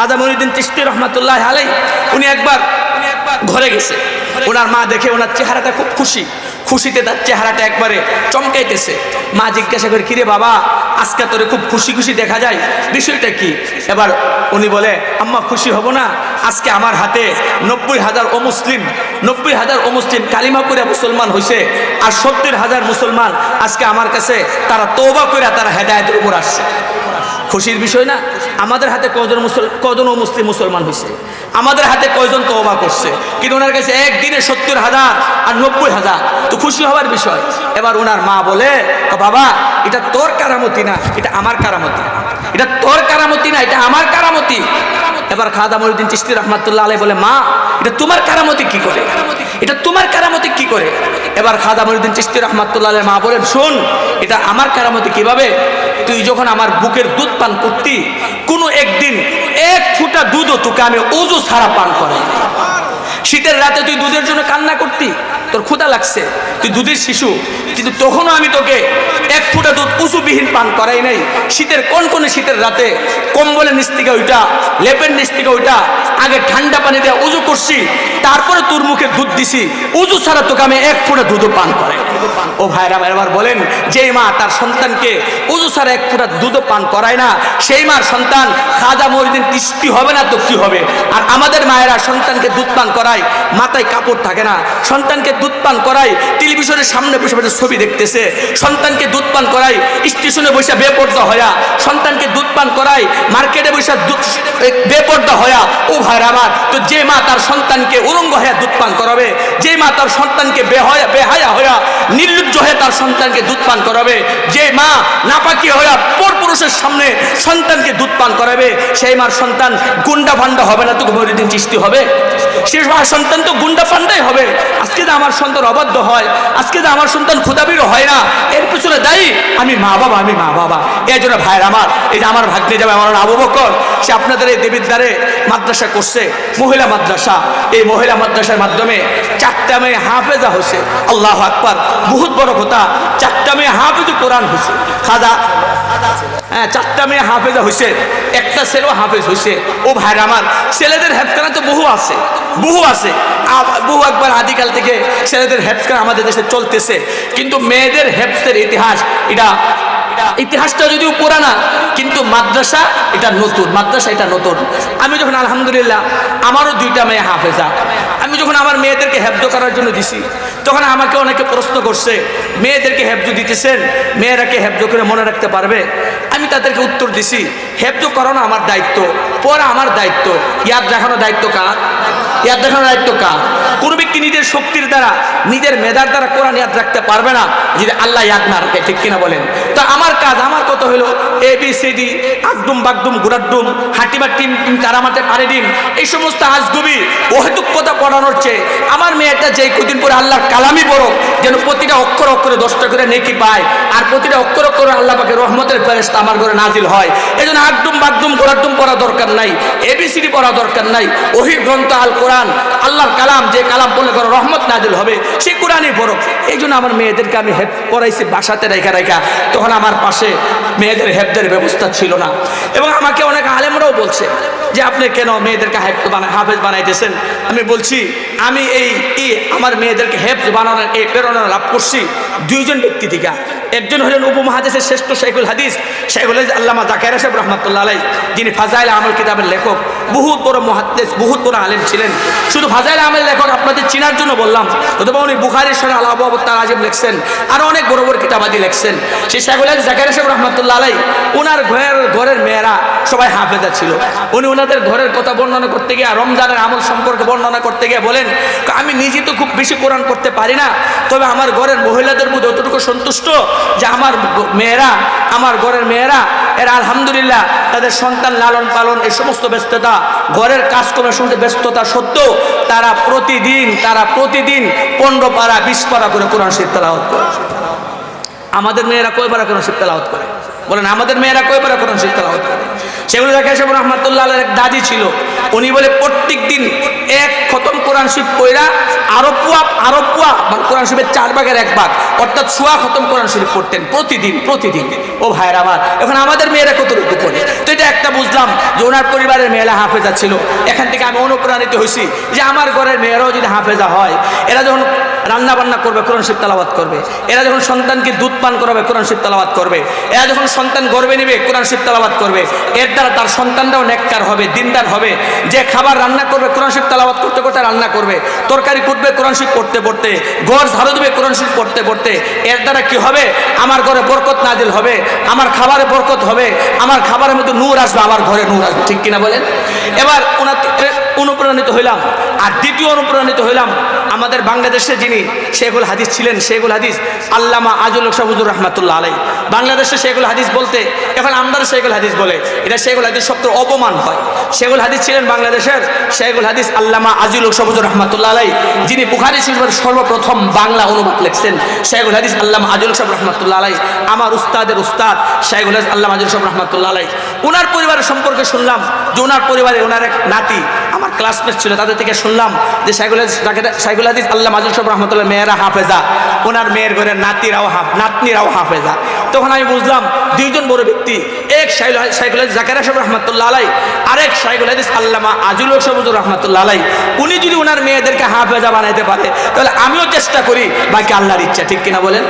খাজা মহিউদ্দিন চিস্তি রহমাতুল্লাহ আলাই উনি একবার ঘরে গেছে। ওনার মা দেখে ওনার চেহারাটা খুব খুশি। খুশিতে তার চেহারাটা একবারে চমকাইতেছে। মা জিজ্ঞাসা করে, কিরে বাবা, আজকে তোরে খুব খুশি খুশি দেখা যায়। বিষয়টা কি? এবার উনি বলে, আম্মা, খুশি হব না। আজকে আমার হাতে নব্বই হাজার ও মুসলিম নব্বই হাজার অমুসলিম কালিমাপুরে মুসলমান হয়েছে আর সত্তর হাজার মুসলমান আজকে আমার কাছে তারা তৌবা করে তারা হেদায়তের উপর আসছে। খুশির বিষয় না? আমাদের হাতে কজন মুসল কজন ও মুসলিম মুসলমান হয়েছে আমাদের হাতে কয়জন তওবা করছে? কিন্তু ওনার কাছে একদিনে সত্তর হাজার আর নব্বই হাজার। তো খুশি হওয়ার বিষয়। এবার ওনার মা বলে, "ও বাবা, এটা তোর কারামতি না, এটা আমার কারামতি। এটা তোর কারামতি না, এটা আমার কারামতি। এবার খাদা মহিউদ্দিন চিস্তি রহমাতুল্লাহ আলাই বলে, মা, এটা তোমার কারামতি কি করে? এটা তোমার কারামতি কি করে? এবার খাজা মহিউদ্দিন চিস্তি রহমাতুল্লাহ মা বলেন, শোন, এটা আমার কারামতি কীভাবে? তুই যখন আমার বুকের দুধ পান করতি, কোনো একদিন এক ফুটা দুধও তোকে আমি উজু ছাড়া পান করে শীতের রাতে তুই দুধের জন্য কান্না করতি? তোর ক্ষুদা লাগছে। তুই দুধের শিশু। কিন্তু তখনও আমি তোকে এক ফুটা দুধ উঁচুবিহীন পান করাই নাই। শীতের কোন কোন শীতের রাতে কম্বলের নিচ থেকে ওইটা, লেপের নিচ থেকে ওইটা, আগে ঠান্ডা পানি দিয়ে উজু করছি, তারপরে তোর মুখে দুধ দিছি। উজু ছাড়া তোকে আমি এক ফুটা দুধও পান করে ও ভাইরা, এবার বলেন, যেই মা তার সন্তানকে উজু ছাড়া এক ফুটা দুধও পান করায় না, সেই মার সন্তান খাজা মরিদিন তিস্তি হবে না তো কি হবে? আর আমাদের মায়েরা সন্তানকে দুধ পান করায়, মাথায় কাপড় থাকে না। সন্তানকে দুধ পান করায়, টেলিভিশনের সামনে বসে বসে ছবি দেখতেছে। সন্তানকে দুধ পান করায়, স্টেশনে বসে বেপর্দা হয়া। সন্তানকে দুধ পান করায়, মার্কেটে বসে দুধ বেপর্দা হয়া। ও ভাইরা আমার, তো যে মা তার সন্তানকে উলঙ্গ হয়ে দুধ পান করাবে, যে মা তার সন্তানকে বেহয়া, বেহায়া হয়া, নির্লজ্জ হয়ে তার সন্তানকে দুধ পান করাবে, যে মা নাপাকি হয়ে পর পুরুষের সামনে সন্তানকে দুধ পান করাবে, সেই মার সন্তান গুন্ডা ভান্ডা হবে না তো মরিদিন সৃষ্টি হবে? সে মার সন্তান তো গুন্ডা ফান্ডাই হবে। আজকে যে আমার সন্তান অবাধ্য হয়, আজকে যে আমার সন্তান ক্ষুদাবির হয় না, এর পিছনে দায়ী আমি মা বাবা, আমি মা বাবা। এই জন্য ভাইয়ের আমার, এই যে আমার ভাগ্নে যাবে, আমার আবু বকর, সে আপনাদের এই দেবিদ্বারে মাদ্রাসা করছে, মহিলা মাদ্রাসা। এই মহিলা মাদ্রাসার মাধ্যমে চারটা মেয়ে হাফেজা হয়েছে। আল্লাহ আকবার, বহুত বড় কথা, চারটা মেয়ে হাফেজ কোরআন হয়েছে। খাজা হ্যাঁ চারটা মেয়ে হাফেজা হয়েছে একটা ছেলেও হাফেজ হয়েছে ও ভাই আমার, ছেলেদের হেফখানা তো বহু আছে বহু আছে। বহু একবার আদিকাল থেকে ছেলেদের হেফখানা আমাদের দেশে চলতেছে। কিন্তু মেয়েদের হেফসের ইতিহাস, এটা, ইতিহাসটা যদিও পুরানা, কিন্তু মাদ্রাসা এটা নতুন, মাদ্রাসা এটা নতুন। আমি যখন আলহামদুলিল্লাহ, আমারও দুইটা মেয়ে হাফেজা আমি যখন আমার মেয়েদেরকে হেফজ করার জন্য দিছি, তখন আমাকে অনেকে প্রশ্ন করছে, মেয়েদেরকে হেফজ দিতেছেন? মেয়েরাকে হেফজ করে মনে রাখতে পারবে? আমি তাদেরকে উত্তর দিছি, হেফজ করানো আমার দায়িত্ব, পড়া আমার দায়িত্ব। ইয়াদ দেখানো দায়িত্ব কার? ইয়াদ দেখানোর দায়িত্ব কার? কোনো ব্যক্তি নিজের শক্তির দ্বারা, নিজের মেধার দ্বারা কোরআন ইয়াদ রাখতে পারবে না, যদি আল্লাহ ইয়াদ না রাখে, ঠিক কিনা বলেন? তো আমার কাজ, আমার কত হলো এ বি সি ডি আকদুম বাগদুম গুরাদ্দুম হাটিবা টিম টিম তারামাতে পারে ডিম, এই সমস্ত আজগুবি অহেতুক কথা পড়ানোর চেয়ে আমার মেয়েটা যেই কদিন পরে আল্লাহর কালামি পড়ো যেন প্রতিটা অক্ষর অক্ষরে দশটা করে নেকি পায়, আর প্রতিটা অক্ষর অক্ষরে আল্লাহ পাকে রহমতের ফেরেস্তা আমার ঘরে নাজিল হয়। এই জন্য আকদুম বাগদুম গোরাদ্দুম পড়া দরকার নাই এবিসিডি পড়া দরকার নাই, ওহি গ্রন্থ আল কোরআন, আল্লাহর কালাম, যে কালাম পড়লে করে রহমত নাজিল হবে, সে কোরআনই পড়ো এই জন্য আমার মেয়েদেরকে আমি হেপ করাইছি বাসাতে রেখা রেখা তখন আমার পাশে মেয়েদের হেফদের ব্যবস্থা ছিল না। এবং আমাকে অনেক আলেমরাও বলছে যে, আপনি কেন মেয়েদেরকে হেফ বানা- হাফেজ বানাইতেছেন? আমি বলছি, আমি এই আমার মেয়েদেরকে হেফ বানানোর, এই প্রেরণা লাভ করছি দুইজন ব্যক্তি থেকে। একজন হলেন উপমহাদেশের শ্রেষ্ঠ শেখুল হাদিস। শেখুল হাদিস আল্লামা জাকের সাহেব রহমতুল্লাহ আলাই যিনি ফাজাইল আমল কিতাবের লেখক। বহুত বড় মহাদেশ বহুত বড় আলেম ছিলেন। শুধু ফাজাইল আমল লেখক আপনাদের চিনার জন্য বললাম, অথবা উনি বুখারির সঙ্গে আল্লাহ তার আজিব লিখছেন আরও অনেক বড় বড় কিতাবাদি লিখছেন। সেই শেখুল হাদিস জাকের সাহেব রহমতুল্লাহ আলাই ওনার ঘরের ঘরের মেয়েরা সবাই হাফেজা ছিল। উনি ওনাদের ঘরের কথা বর্ণনা করতে গিয়ে, রমজানের আমল সম্পর্কে বর্ণনা করতে গিয়ে বলেন, আমি নিজে তো খুব বেশি কোরআন করতে পারি না, তবে আমার ঘরের মহিলাদের মধ্যে অতটুকু সন্তুষ্ট যে আমার মেয়েরা, আমার ঘরের মেয়েরা, এরা আলহামদুলিল্লাহ তাদের সন্তান লালন পালন, এই সমস্ত ব্যস্ততা, ঘরের কাজকর্মের সমস্ত ব্যস্ততা সত্ত্বেও তারা প্রতিদিন তারা প্রতিদিন পনেরো পারা, বিশ পাড়া করে কোরআন শীত তেলাওয়াত করে। আমাদের মেয়েরা কয় পারা কোরআন শীত তেলাওয়াত করে? বলেন, আমাদের মেয়েরা কয়বার কোরআন শরীফ তেলাওয়াত করে? সেগুলো দেখে এসে রহমাতুল্লাহ এক দাদি ছিল। উনি বলে প্রত্যেক দিন এক খতম কোরআন শরীফ কইরা আরও পুয়া পুয়া মানে কোরআন শরীফের চার ভাগের এক ভাগ। অর্থাৎ সোয়া খতম কোরআন শরীফ পড়তেন প্রতিদিন প্রতিদিন। ও ভাইয়ের আমার, এখন আমাদের মেয়েরা কতটুকু করে তো এটা একটা বুঝলাম যে ওনার পরিবারের মেয়েরা হাফেজা ছিল। এখান থেকে আমি অনুপ্রাণিত হয়েছি যে আমার ঘরের মেয়েরাও যদি হাফেজা হয়, এরা যখন রান্না বান্না করবে, কোরআন শিব তালাবাদ করবে। এরা যখন সন্তানকে দুধ পান করাবে, কোরআন শিব তালাবাদ করবে। এরা যখন সন্তান গর্বে নেবে, কোরআন শিব তালাবাদ করবে। এর দ্বারা তার সন্তানটাও নেককার হবে, দিনদার হবে। যে খাবার রান্না করবে, কোরআন শিব তালাবাদ করতে করতে রান্না করবে। তরকারি কুটবে কোরআন শিখ পড়তে পড়তে, ঘর ঝাড়ু দেবে কোরআন শিখ পড়তে পড়তে, এর দ্বারা কি হবে? আমার ঘরে বরকত নাজিল হবে, আমার খাবারে বরকত হবে, আমার খাবারের মধ্যে নূর আসবে, আমার ঘরে নূর আসবে। ঠিক কিনা বলেন? এবার ওনার অনুপ্রাণিত হইলাম। আর দ্বিতীয় অনুপ্রাণিত হইলাম আমাদের বাংলাদেশে যিনি শেখুল হাদিস ছিলেন, শেখুল হাদিস আল্লামা আজুল শাহুজুর রহমাতুল্লাহ আলাই বাংলাদেশে শেখুল হাদিস বলতে এখন আমরা শেখুল হাদিস বলে, এটা শেখুল হাদিস শব্দ অপমান হয়। শেখুল হাদিস ছিলেন বাংলাদেশের শেখুল হাদিস আল্লামা আজিল শাহুজুর রহমাতুল্লাহ আলাই যিনি বুখারি শিল্পের সর্বপ্রথম বাংলা অনুবাদ লিখছেন, শেখুল হাদিস আল্লামা আজুল সাহেব রহমাতুল্লাহ আলাই আমার উস্তাদের উস্তাদ শেখুল হাদিস আল্লামা আজুল সাহেব রহমাতুল্লাহ আলাই ওনার পরিবারের সম্পর্কে শুনলাম যে ওনার পরিবারে ওনার এক নাতি আমার ক্লাসমেট ছিল, তাদের থেকে শুনলাম যে সাইকুল সাইকুল হাদিস আল্লাহ মাজুল সাহেব রহমতুল্লাহ মেয়েরা হাফেজা। ওনার মেয়ের ঘরের নাতিরাও হাফ নাতনিরাও হাফেজা। তখন আমি বুঝলাম দুইজন বড় ব্যক্তি, এক সাইকুল হাদিস সাহেব রহমতুল্লাহ আলাই, আরেক সাইকুল হাদিস আল্লামা আজিল সাহুজুর রহমতুল্লাহ আলাই। উনি যদি ওনার মেয়েদেরকে হাফেজা বানাইতে পারে, তাহলে আমিও চেষ্টা করি, বাকি আল্লাহর ইচ্ছা, ঠিক কিনা বলেন?